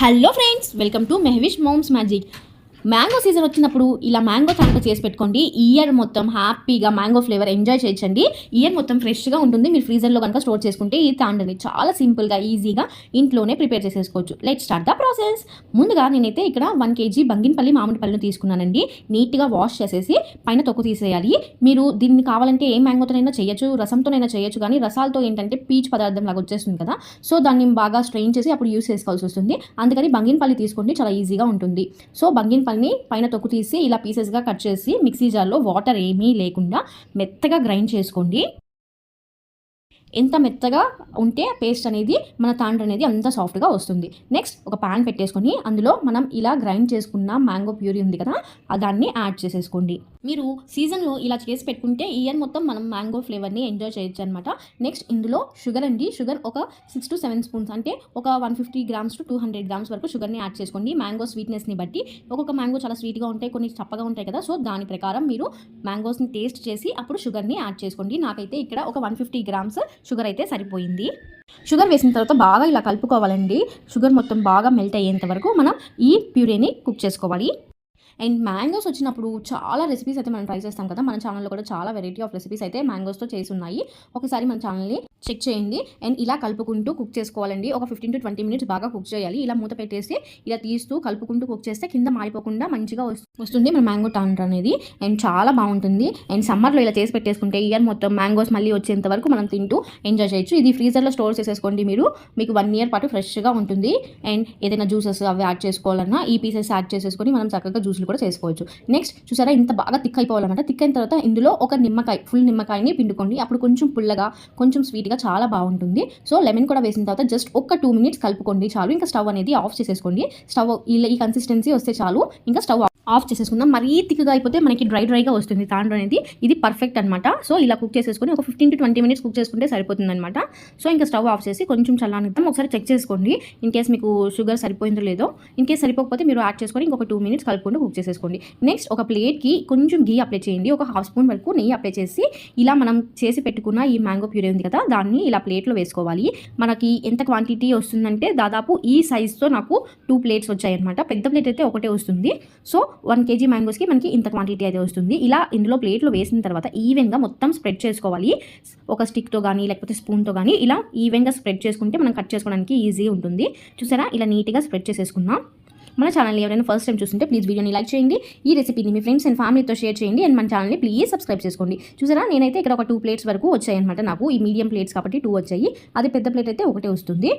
hello friends welcome to Mehvish moms magic mango season వచ్చినప్పుడు ఇలా mango తాండ్ర చేసి పెట్టుకోండి. ఇయర్ మొత్తం హ్యాపీగా మ్యాంగో ఫ్లేవర్ ఎంజాయ్ చేయించండి. ఇయర్ మొత్తం ఫ్రెష్గా ఉంటుంది. మీరు ఫ్రీజర్లో కనుక స్టోర్ చేసుకుంటే ఈ తాండ్రని చాలా సింపుల్గా ఈజీగా ఇంట్లోనే ప్రిపేర్ చేసేసుకోవచ్చు. లెట్ స్టార్ట్ ద ప్రాసెస్ ముందుగా నేనైతే ఇక్కడ వన్ కేజీ బంగినపల్లి మామిడి పళ్ళను తీసుకున్నానండి. నీట్గా వాష్ చేసేసి పైన తొక్కు తీసేయాలి. మీరు దీన్ని కావాలంటే ఏ మ్యాంగోతోనైనా చేయొచ్చు రసంతోనైనా చేయొచ్చు. కానీ రసాలతో ఏంటంటే పీచ్ పదార్థం లాగా వచ్చేస్తుంది కదా. సో దాన్ని బాగా స్ట్రెయిన్ చేసి అప్పుడు యూస్ చేసుకోవాల్సి వస్తుంది. అందుకని బంగినపల్లి తీసుకోండి. చాలా ఈజీగా ఉంటుంది. సో బంగినపల్లిని పైన తొక్కు తీసి ఇలా పీసెస్గా కట్ చేసి మిక్సీ జార్లో వాటర్ ఏమీ లేకుండా మెత్తగా గ్రైండ్ చేసుకోండి. ఎంత మెత్తగా ఉంటే పేస్ట్ అనేది మన తాండ్ర అనేది అంత సాఫ్ట్గా వస్తుంది. నెక్స్ట్ ఒక ప్యాన్ పెట్టేసుకొని అందులో మనం ఇలా గ్రైండ్ చేసుకున్న మ్యాంగో ప్యూరీ ఉంది కదా దాన్ని యాడ్ చేసేసుకోండి. మీరు సీజన్లో ఇలా చేసి పెట్టుకుంటే ఇయర్ మొత్తం మనం మ్యాంగో ఫ్లేవర్ని ఎంజాయ్ చేయొచ్చు అనమాట నెక్స్ట్ ఇందులో షుగర్ అండి. షుగర్ ఒక సిక్స్ టు సెవెన్ స్పూన్స్ అంటే ఒక one fifty grams to two hundred grams వరకు షుగర్ని యాడ్ చేసుకోండి. మ్యాంగో స్వీట్నెస్ని బట్టి ఒక్కొక్క మ్యాంగో చాలా స్వీట్గా ఉంటాయి. కొన్ని చప్పగా ఉంటాయి కదా. సో దాని ప్రకారం మీరు మ్యాంగోస్ని టేస్ట్ చేసి అప్పుడు షుగర్ని యాడ్ చేసుకోండి. నాకైతే ఇక్కడ ఒక వన్ ఫిఫ్టీ గ్రామ్స్ షుగర్ అయితే సరిపోయింది. షుగర్ వేసిన తర్వాత బాగా ఇలా కలుపుకోవాలండి. షుగర్ మొత్తం బాగా మెల్ట్ అయ్యేంత వరకు మనం ఈ ప్యూరేని కుక్ చేసుకోవాలి. అండ్ మ్యాంగోస్ వచ్చినప్పుడు చాలా రెసిపీస్ అయితే మనం ట్రై చేస్తాం కదా. మన ఛానల్లో కూడా చాలా వెరైటీ ఆఫ్ రెసిపీస్ అయితే మ్యాంగోస్తో చేసి ఉన్నాయి. ఒకసారి మన ఛానల్ని చెక్ చేయండి. అండ్ ఇలా కలుపుకుంటూ కుక్ చేసుకోవాలండి. ఒక ఫిఫ్టీన్ టు ట్వంటీ మినిట్స్ బాగా కుక్ చేయాలి. ఇలా మూత పెట్టేసి ఇలా తీస్తూ కలుపుకుంటూ కుక్ చేస్తే కింద మాడిపోకుండా మంచిగా వస్- వస్తుంది మన మ్యాంగో టాండ్ర అనేది. అండ్ చాలా బాగుంటుంది. అండ్ సమ్మర్లో ఇలా చేసి పెట్టేసుకుంటే ఇయర్ మొత్తం మ్యాంగోస్ మళ్ళీ వచ్చేంత వరకు మనం తింటూ ఎంజాయ్ చేయొచ్చు. ఇది ఫ్రీజర్లో స్టోర్ చేసేసుకోండి మీరు. మీకు వన్ ఇయర్ పాటు ఫ్రెష్గా ఉంటుంది. అండ్ ఏదైనా జ్యూసెస్ అవి యాడ్ చేసుకోవాలన్నా ఈ పీసెస్ యాడ్ చేసేసుకొని మనం చక్కగా జ్యూస్లు కూడా చేసుకోవచ్చు. నెక్స్ట్ చూసారా ఇంత బాగా థిక్ అయిపోవాలన్నమాట. థిక్ అయిన తర్వాత ఇందులో ఒక నిమ్మకాయ ఫుల్ నిమ్మకాయని పిండుకోండి. అప్పుడు కొంచెం పుల్లగా కొంచెం స్వీట్గా చాలా బాగుంటుంది. సో లెమన్ కూడా వేసిన తర్వాత జస్ట్ ఒక టూ మినిట్స్ కలుపుకోండి చాలు. ఇంకా స్టవ్ అనేది ఆఫ్ చేసేసుకోండి. స్టవ్ ఈ కన్సిస్టెన్సీ వస్తే చాలు. ఇంకా స్టవ్ ఆఫ్ చేసేసుకుందాం. మరీ థిక్గా అయిపోతే మనకి డ్రై డ్రైగా వస్తుంది. తాండ్ర అనేది ఇది పర్ఫెక్ట్ అనమాట సో ఇలా కుక్ చేసేసుకొని ఒక fifteen to twenty minutes cook చేసుకుంటే సరిపోతుంది అనమాట సో ఇంకా స్టవ్ ఆఫ్ చేసి కొంచెం చల్లనిద్దాం ఒకసారి చెక్ చేసుకోండి. ఇన్ కేస్ మీకు షుగర్ సరిపోయిందో లేదో. ఇన్ కేస్ సరిపోకపోతే మీరు యాడ్ చేసుకొని ఇంకొక టూ మినిట్స్ కలుపుకుంటూ కుక్ చేసేసుకోండి. నెక్స్ట్ ఒక ప్లేట్కి కొంచెం గీ అప్లై చేయండి. ఒక హాఫ్ స్పూన్ వరకు నెయ్యి అప్లై చేసి ఇలా మనం చేసి పెట్టుకున్న ఈ మ్యాంగో ప్యూరీ ఉంది కదా దాన్ని ఇలా ప్లేట్లో వేసుకోవాలి. మనకి ఎంత క్వాంటిటీ వస్తుందంటే దాదాపు ఈ సైజ్తో నాకు టూ ప్లేట్స్ వచ్చాయన్నమాట. పెద్ద ప్లేట్ అయితే ఒకటే వస్తుంది. సో వన్ కేజీ మ్యాంగోస్కి మనకి ఇంత క్వాంటిటీ అయితే వస్తుంది. ఇలా ఇందులో ప్లేట్లో వేసిన తర్వాత ఈవెన్గా మొత్తం స్ప్రెడ్ చేసుకోవాలి. ఒక స్టిక్తో కానీ లేకపోతే స్పూన్తో కానీ ఇలా ఈవెన్గా స్ప్రెడ్ చేసుకుంటే మనం కట్ చేసుకోవడానికి ఈజీ ఉంటుంది. చూసారా? ఇలా నీట్గా స్ప్రెడ్ చేసేసుకున్నాం. మన ఛానల్ ఎవరైనా ఫస్ట్ టైం చూస్తుంటే ప్లీజ్ వీడియోని లైక్ చేయండి. ఈ రెసిపీని మీ ఫ్రెండ్స్ అండ్ ఫ్యామిలీతో షేర్ చేయండి అండ్ మన ఛానల్ని ప్లీజ్ సబ్స్క్రైబ్ చేసుకోండి. చూసారా? నేనైతే ఇక్కడ ఒక టూ ప్లేట్స్ వరకు వచ్చాయన్నమాట నాకు. ఈ మీడియం ప్లేట్స్ కాబట్టి టూ వచ్చాయి. అది పెద్ద ప్లేట్ అయితే ఒకటే వస్తుంది.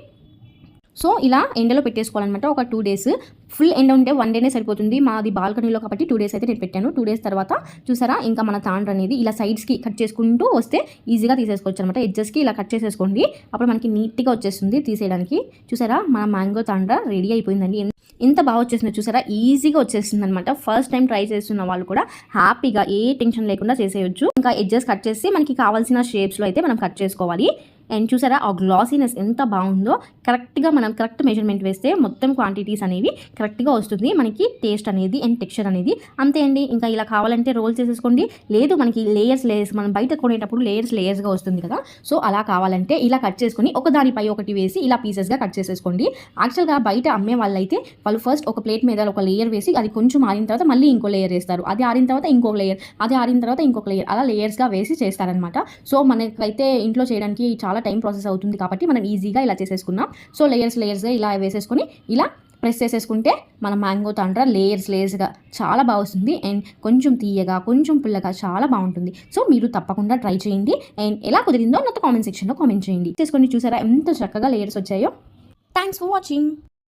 సో ఇలా ఎండలో పెట్టేసుకోవాలన్నమాట. ఒక టూ డేస్ ఫుల్ ఎండ ఉంటే వన్ డేనే సరిపోతుంది. మాది బాల్కనీలో కాబట్టి టూ డేస్ అయితే నేను పెట్టాను. టూ డేస్ తర్వాత చూసారా? ఇంకా మన తాండ్ర అనేది ఇలా సైడ్స్కి కట్ చేసుకుంటూ వస్తే ఈజీగా తీసేసుకోవచ్చు అనమాట ఎడ్జెస్కి ఇలా కట్ చేసేసుకోండి. అప్పుడు మనకి నీట్గా వచ్చేస్తుంది తీసేయడానికి. చూసారా? మన మ్యాంగో తాండ్ర రెడీ అయిపోయిందండి. ఇంత ఎంత బాగా వచ్చేసింది చూసారా? ఈజీగా వచ్చేసింది అనమాట ఫస్ట్ టైం ట్రై చేస్తున్న వాళ్ళు కూడా హ్యాపీగా ఏ టెన్షన్ లేకుండా చేసేయచ్చు. ఇంకా ఎడ్జెస్ కట్ చేసి మనకి కావాల్సిన షేప్స్లో అయితే మనం కట్ చేసుకోవాలి. అండ్ చూసారా ఆ గ్లాసీనెస్ ఎంత బాగుందో. కరెక్ట్గా మనం కరెక్ట్ మెజర్మెంట్ వేస్తే మొత్తం క్వాంటిటీస్ అనేవి కరెక్ట్గా వస్తుంది. మనకి టేస్ట్ అనేది అండ్ టెక్స్చర్ అనేది. అంతే అండి. ఇంకా ఇలా కావాలంటే రోల్ చేసేసుకోండి. లేదు మనకి లేయర్స్ లేయర్స్ మనం బయట కొనేటప్పుడు లేయర్స్ లేయర్స్గా వస్తుంది కదా. సో అలా కావాలంటే ఇలా కట్ చేసుకొని ఒక దానిపై ఒకటి వేసి ఇలా పీసెస్గా కట్ చేసేసుకోండి. యాక్చువల్గా బయట అమ్మే వాళ్ళైతే వాళ్ళు ఫస్ట్ ఒక ప్లేట్ మీద ఒక లేయర్ వేసి అది కొంచెం ఆరిన తర్వాత మళ్ళీ ఇంకో లేయర్ వేస్తారు. అది ఆరిన తర్వాత ఇంకొక లేయర్ అది ఆరిన తర్వాత ఇంకొక లేయర్ అలా లేయర్స్గా వేసి చేస్తారనమాట సో మనకైతే ఇంట్లో చేయడానికి చాలా చాలా టైం ప్రాసెస్ అవుతుంది కాబట్టి మనం ఈజీగా ఇలా చేసేసుకున్నాం సో లేయర్స్ లేయర్స్గా ఇలా వేసేసుకొని ఇలా ప్రెస్ చేసేసుకుంటే మన మ్యాంగో తండ్ర లేయర్స్ లేయర్స్గా చాలా బాగా వస్తుంది. అండ్ కొంచెం తీయగా కొంచెం పుల్లగా చాలా బాగుంటుంది. సో మీరు తప్పకుండా ట్రై చేయండి. అండ్ ఎలా కుదిరిందో నాతో కామెంట్ సెక్షన్లో కామెంట్ చేయండి. చేసుకొని చూసారా ఎంత చక్కగా లేయర్స్ వచ్చాయో. Thanks for watching